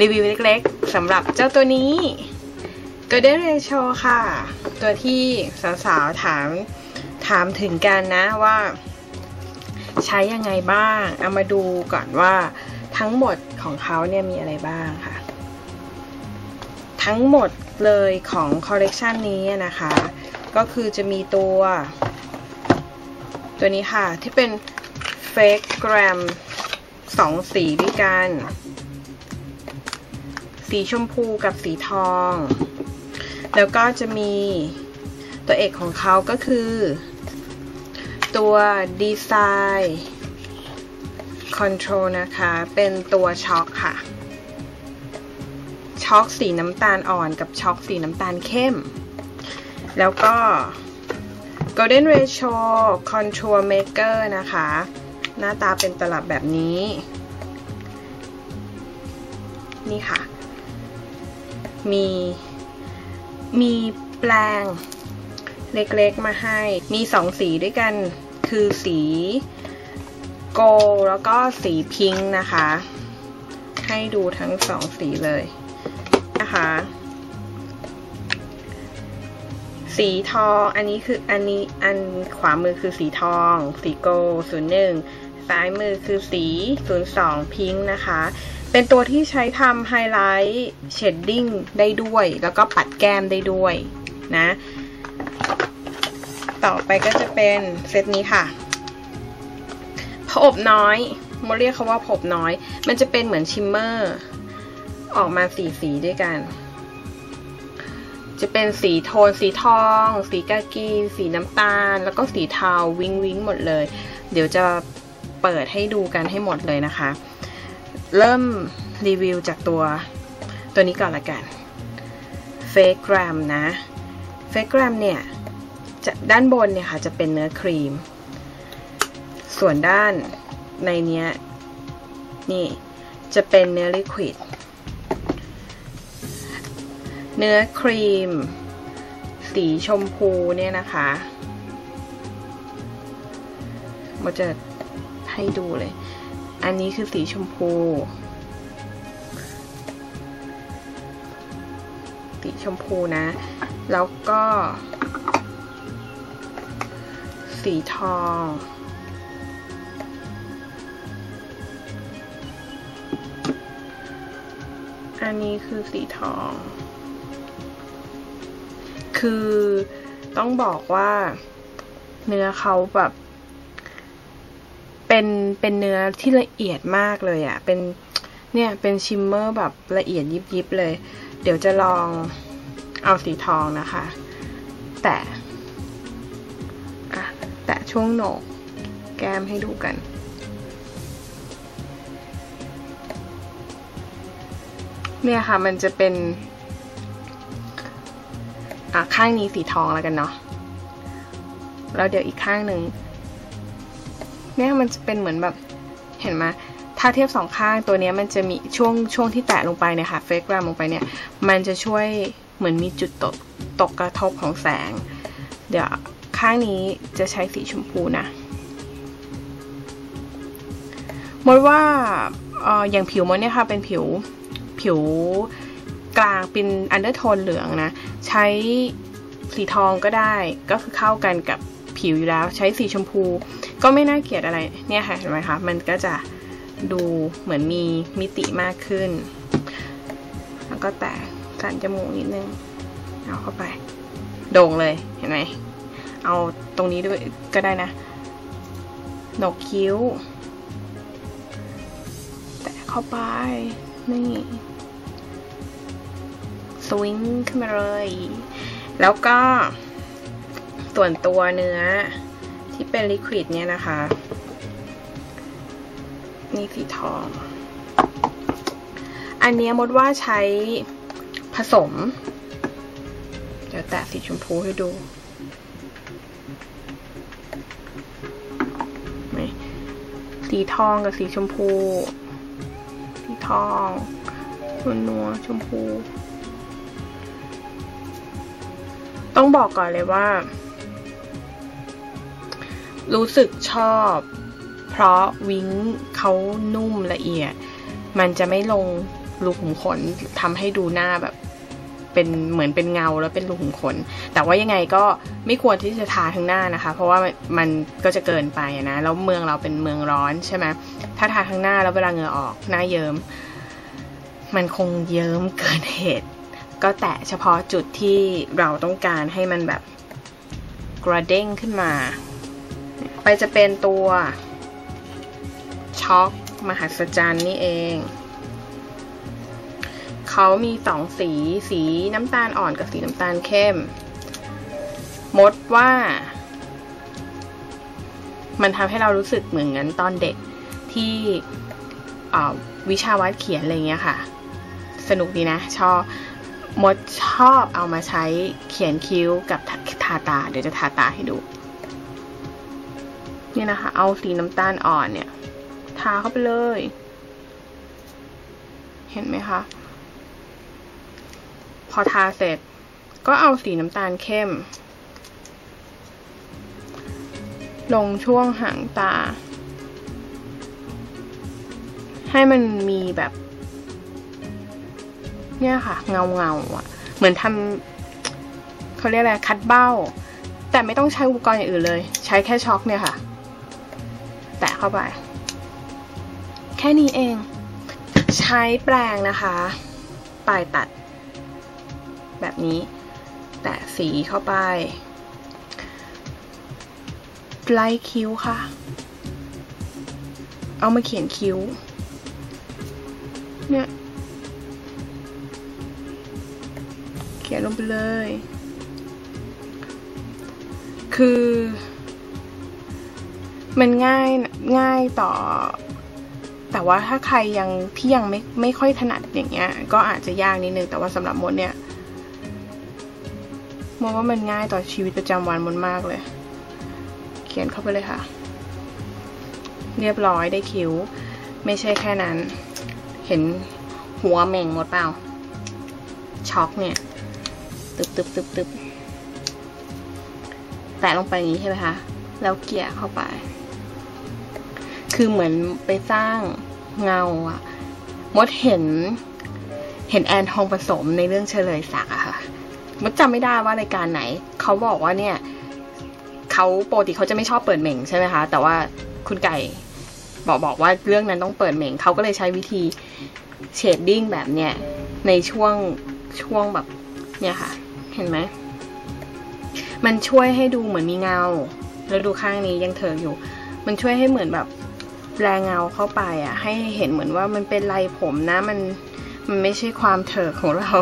รีวิวเล็กๆสำหรับเจ้าตัวนี้ Golden Ratio ค่ะ ตัวที่สาวๆถามถามถึงกันนะว่า ใช้ยังไงบ้าง เอามาดูก่อนว่าทั้งหมดของเขาเนี่ยมีอะไรบ้างค่ะ ทั้งหมดเลยของคอลเลกชันนี้นะคะ ก็คือจะมีตัว ตัวนี้ค่ะที่เป็นเฟกแกรมสองสีด้วยกัน สีชมพูกับสีทอง แล้วก็จะมีตัวเอกของเขาก็คือ ตัวดีไซน์คอนโทรลนะคะ เป็นตัวช็อคค่ะ ช็อคสีน้ำตาลอ่อนกับช็อคสีน้ำตาลเข้ม แล้วก็ Golden Ratio Contour Maker นะคะ หน้าตาเป็นตลับแบบนี้ นี่ค่ะ มีมีแปลงเล็กๆมาให้ มีสองสีด้วยกัน คือสีโกลแล้วก็สีพิงค์นะคะ ให้ดูทั้งสองสีเลยนะคะ สีทอง อันนี้คืออันนี้อันขวามือคือสีทอง สีโกลศูนย์หนึ่งซ้ายมือคือสีศูนย์สองพิงค์นะคะ เป็นตัวที่ใช้ทำไฮไลท์เชดดิ้งได้ด้วย แล้วก็ปัดแก้มได้ด้วยนะ ต่อไปก็จะเป็นเซตนี้ค่ะผอบน้อยโมเรียกเขาว่าผอบน้อย มันจะเป็นเหมือนชิมเมอร์ ออกมาสีสีด้วยกัน จะเป็นสีโทน สีทอง สีกากี สีน้ำตาล แล้วก็สีเทาวิงวิงหมดเลย เดี๋ยวจะเปิดให้ดูกันให้หมดเลยนะคะ เริ่มรีวิวจากตัวตัวนี้ก่อนละกันเฟกแกรมนะเฟกแกรมเนี่ยจะด้านบนเนี่ยค่ะจะเป็นเนื้อครีม ส่วนด้านในเนี้ยนี่จะเป็นเนื้อลิควิดเนื้อครีม สีชมพูเนี่ยนะคะมันจะให้ดูเลย อันนี้คือสีชมพู สีชมพูนะ แล้วก็ สีทอง อันนี้คือสีทอง คือต้องบอกว่าเนื้อเขาแบบ เป็นเป็นเนื้อที่ละเอียดมากเลยอะ่ะ เป็นเนี่ยเป็นชิมเมอร์แบบละเอียดยิบยิบเลย เดี๋ยวจะลองเอาสีทองนะคะ แต่อะแต่ช่วงโหนกแก้มให้ดูกัน เนี่ยค่ะมันจะเป็นอะข้างนี้สีทองแล้วกันเนาะแล้วเดี๋ยวอีกข้างหนึ่ง เนี่ยมันจะเป็นเหมือนแบบเห็นไหมถ้าเทียบสองข้างตัวนี้มันจะมีช่วงช่วงที่แตะลงไปเนี่ยค่ะเฟกแรมลงไปเนี่ย มันจะช่วยเหมือนมีจุดตกตกกระทบของแสง เดี๋ยวข้างนี้จะใช้สีชมพูนะมดว่าอออย่างผิวมดเนี่ยค่ะเป็นผิวผิวกลางเป็นอันเดอร์โทนเหลืองนะ ใช้สีทองก็ได้ก็คือเข้ากันกับผิวอยู่แล้ว ใช้สีชมพู ก็ไม่น่าเกลียดอะไรเนี่ยค่ะเห็นไหมคะมันก็จะดูเหมือนมีมิติมากขึ้น แล้วก็แตะสันจมูกนิดนึง เอาเข้าไป โด่งเลยเห็นไหมเอาตรงนี้ด้วยก็ได้นะหนกคิ้ว แตะเข้าไป นี่สวิงขึ้นมาเลย แล้วก็ส่วนตัวเนื้อ ที่เป็นลิควิดเนี่ยนะคะ นี่สีทอง อันนี้มดว่าใช้ผสม เดี๋ยวแตะสีชมพูให้ดูสีทองกับสีชมพู สีทองนัวนัวชมพู ต้องบอกก่อนเลยว่า รู้สึกชอบ เพราะวิ้งเขานุ่มละเอียด มันจะไม่ลงรูขุมขนทำให้ดูหน้าแบบเป็นเหมือนเป็นเงาแล้วเป็นรูขุมขน แต่ว่ายังไงก็ไม่ควรที่จะทาทั้งหน้านะคะ เพราะว่ามันก็จะเกินไปนะ แล้วเมืองเราเป็นเมืองร้อนใช่ไหมถ้าทาทั้งหน้าแล้วเวลาเหงื่อออกหน้าเยิม้ม มันคงเยิ้มเกินเหตุ ก็แตะเฉพาะจุดที่เราต้องการให้มันแบบกระเด้งขึ้นมา ไปจะเป็นตัวช็อกมหัศจรรย์นี่เอง เขามีสองสี สีน้ำตาลอ่อนกับสีน้ำตาลเข้ม มดว่า มันทำให้เรารู้สึกเหมือนกันตอนเด็กที่วิชาวาดเขียนอะไรเงี้ยค่ะ สนุกดีนะ ชอบมดชอบเอามาใช้เขียนคิ้วกับทาตา เดี๋ยวจะทาตาให้ดู นี่นะคะ เอาสีน้ำตาลอ่อนเนี่ย ทาเข้าไปเลย เห็นไหมคะ พอทาเสร็จ ก็เอาสีน้ำตาลเข้ม ลงช่วงหางตา ให้มันมีแบบ เนี่ยค่ะ เงาเงาอะ เหมือนทำเขาเรียกอะไร คัดเบ้าแต่ไม่ต้องใช้อุปกรณ์อย่างอื่นเลย ใช้แค่ช็อคเนี่ยค่ะ แตะเข้าไป แค่นี้เอง ใช้แปรงนะคะ ปลายตัด แบบนี้ แตะสีเข้าไปไล่คิ้วค่ะ เอามาเขียนคิ้ว เนี่ย เขียนลงไปเลย คือ มันง่ายง่ายต่อ แต่ว่าถ้าใครยังที่ยังไม่ไม่ค่อยถนัดอย่างเงี้ย ก็อาจจะยากนิดนึงแต่ว่าสำหรับมดเนี่ยมองว่ามันง่ายต่อชีวิตประจำวันมนมากเลย เขียนเข้าไปเลยค่ะ เรียบร้อยได้คิ้ว ไม่ใช่แค่นั้น เห็นหัวเม่งหมดเปล่า ช็อกเนี่ย ตึบตึบตึบตึบแตะลงไปอย่างนี้ใช่ไหมคะ แล้วเกี่ยเข้าไป คือเหมือนไปสร้างเงาอะมดเห็น เห็นแอนทองผสมในเรื่องเฉลยศักอะค่ะมดจำไม่ได้ว่ารายการไหน เขาบอกว่าเนี่ยเขาปกติเขาจะไม่ชอบเปิดเหม่งใช่ไหมคะ แต่ว่าคุณไก่บอกบอกว่าเรื่องนั้นต้องเปิดเหม่งเขาก็เลยใช้วิธีเชดดิ้งแบบเนี้ยในช่วงช่วงแบบเนี่ยค่ะ เห็นไหม มันช่วยให้ดูเหมือนมีเงา แล้วดูข้างนี้ยังเถออยู่ มันช่วยให้เหมือนแบบ แรงเงาเข้าไปอะ ให้เห็นเหมือนว่ามันเป็นลายผมนะมันมันไม่ใช่ความเถิกของเรา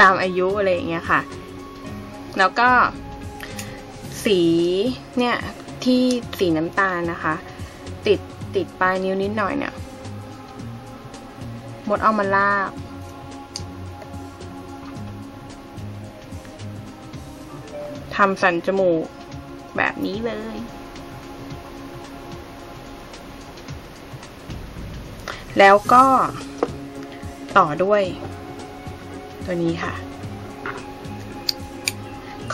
ตามอายุอะไรอย่างเงี้ยค่ะ แล้วก็สีเนี่ยที่สีน้ำตาลนะคะ ติดติดปลายนิ้วนิดหน่อยเนี่ยมดเอามาลากทำสันจมูกแบบนี้เลย แล้วก็ต่อด้วย ตัวนี้ค่ะ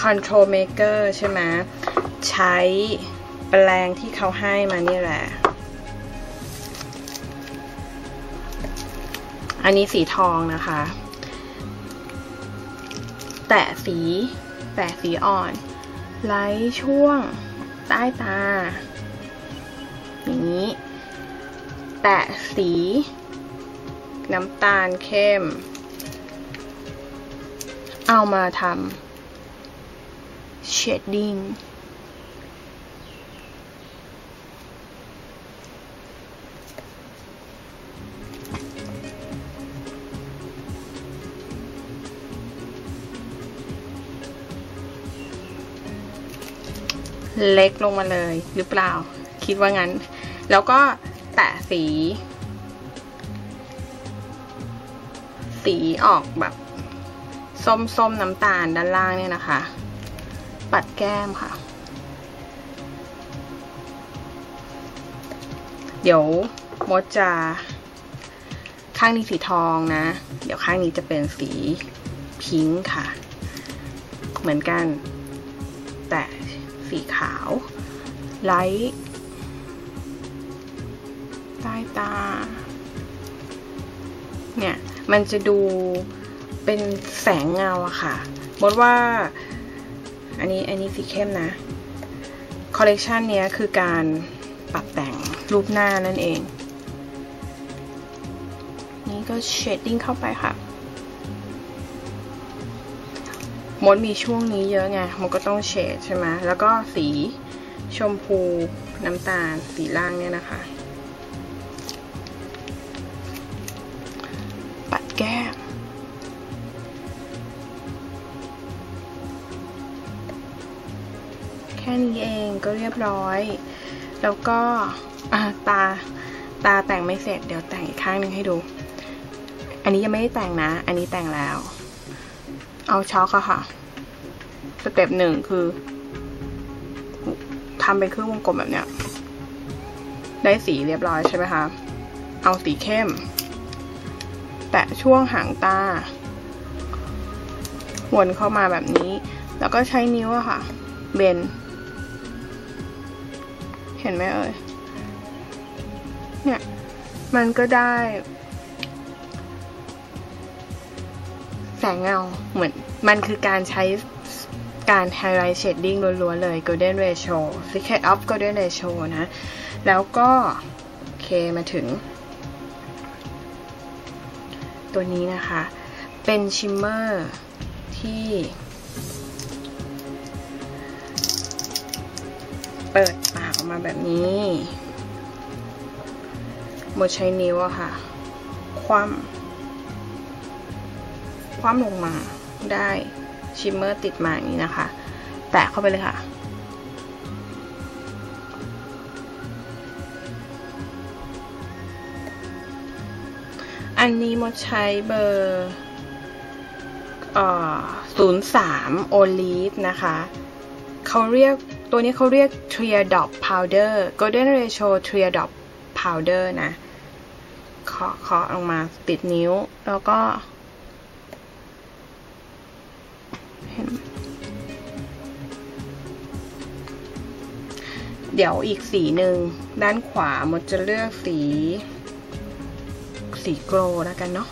Control Maker ใช่ไหมใช้แปลงที่เขาให้มานี่แหละ อันนี้สีทองนะคะ แตะสี แตะสีอ่อน ไล่ช่วง ใต้ตา แตะสี น้ำตาลเข้ม เอามาทำ shading เล็กลงมาเลยหรือเปล่า คิดว่างั้น แล้วก็ แตะสี สีออกแบบส้มๆน้ำตาลด้านล่างเนี่ยนะคะ ปัดแก้มค่ะ เดี๋ยวมดจะข้างนี้สีทองนะ เดี๋ยวข้างนี้จะเป็นสีพิงค์ค่ะ เหมือนกัน แต่สีขาวไลท์ ต้ตา เนี่ย มันจะดูเป็นแสงเงาอะค่ะมดว่า อันนี้อันนี้สีเข้มนะ คอลเลกชันนี้คือการปรับแต่งรูปหน้านั่นเอง นี่ก็เชดดิ้งเข้าไปค่ะมดมีช่วงนี้เยอะไงมดก็ต้องเฉดใช่ไหมแล้วก็สีชมพูน้ำตาลสีล่างเนี่ยนะคะ แก้มแค่นี้เองก็เรียบร้อย แล้วก็ตาตาแต่งไม่เสร็จ เดี๋ยวแต่งอีกข้างหนึ่งให้ดู อันนี้ยังไม่ได้แต่งนะ อันนี้แต่งแล้ว เอาช็อกอะค่ะ สเต็ปหนึ่งคือทำเป็นเครื่องวงกลมแบบเนี้ย ได้สีเรียบร้อยใช่ไหมคะ เอาสีเข้มะช่วงหางตา วนเข้ามาแบบนี้ แล้วก็ใช้นิ้วอะค่ะ เบน เห็นไหมเอ่ย เนี่ย มันก็ได้ แสงเงา เหมือน มันคือการใช้การ highlight shading ล้วนๆเลย golden ratio secret of golden ratio นะ แล้วก็ โอเค มาถึง ตัวนี้นะคะ เป็นชิมเมอร์ที่ เปิดปากออกมาแบบนี้หมดใช้นิ้วอะค่ะ คว่ำคว่ำลงมาได้ชิมเมอร์ติดมาอย่างนี้นะคะ แตะเข้าไปเลยค่ะ อันนี้มดใช้เบอร์ศูนย์สามโอลีฟนะคะเขาเรียกตัวนี้เขาเรียก Tria Dot Powder Golden Ratio Tria Dot Powder นะเคาะเคาะลงมาติดนิ้ว แล้วก็เดี๋ยวอีกสีหนึ่งด้านขวามดจะเลือกสี สีโกลแล้วกันเนาะ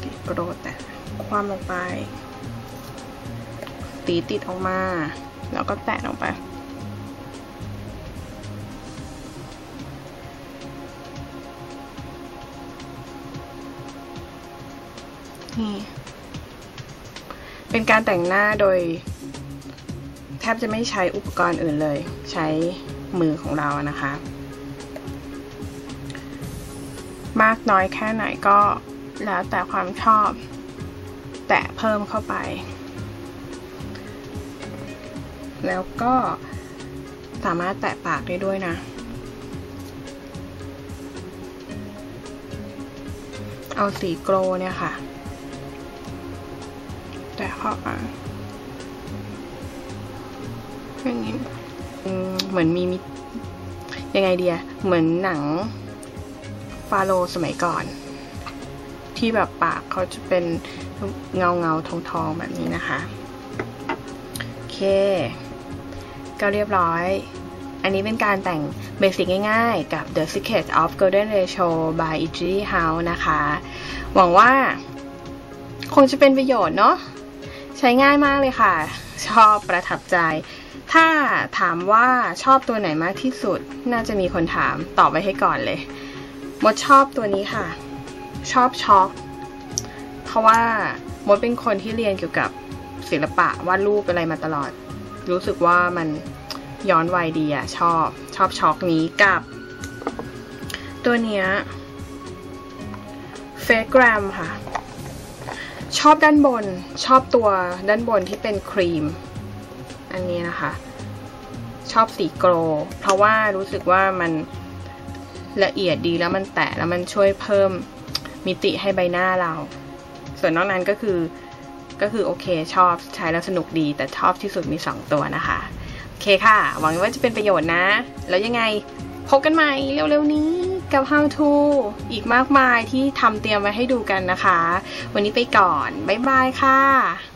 สีโกลแต่ความลงไปสีติดออกมา แล้วก็แตะลงไปนี่เป็นการแต่งหน้าโดย แทบจะไม่ใช้อุปกรณ์อื่นเลย ใช้มือของเรานะคะ มากน้อยแค่ไหนก็แล้วแต่ความชอบ แตะเพิ่มเข้าไป แล้วก็สามารถแตะปากได้ด้วยนะ เอาสีโกลเนี่ยค่ะ แตะเข้าไปอย่างนี้เหมือนมีมิยังไงเดียเหมือนหนัง ฟาโลสมัยก่อน ที่แบบปากเขาจะเป็นเงาเงาทองทองแบบนี้นะคะ โอเค ก็เรียบร้อย อันนี้เป็นการแต่งเบสิกง่ายๆ กับ The Secret of Golden Ratio by i g i House นะคะ หวังว่าคงจะเป็นประโยชน์เนาะใช้ง่ายมากเลยค่ะ ชอบประทับใจ ถ้าถามว่าชอบตัวไหนมากที่สุด น่าจะมีคนถามตอบไว้ให้ก่อนเลย มดชอบตัวนี้ค่ะ ชอบช็อกเพราะว่ามดเป็นคนที่เรียนเกี่ยวกับศิลปะวาดรูปอะไรมาตลอด รู้สึกว่ามันย้อนวัยดีอะชอบ ชอบช็อกนี้กับ ตัวเนี้ยเฟกรมค่ะ ชอบด้านบน ชอบตัวด้านบนที่เป็นครีม อันนี้นะคะ ชอบสีโกล เพราะว่ารู้สึกว่ามัน ละเอียดดีแล้วมันแตะแล้วมันช่วยเพิ่มมิติให้ใบหน้าเรา ส่วนนอกนั้นก็คือก็คือโอเคชอบใช้แล้วสนุกดี แต่ชอบที่สุดมี 2 ตัวนะคะ โอเคค่ะ หวังว่าจะเป็นประโยชน์นะ แล้วยังไงพบกันใหม่เร็วๆนี้กับ How to อีกมากมายที่ทำเตรียมไว้ให้ดูกันนะคะ วันนี้ไปก่อน บ๊ายบายค่ะ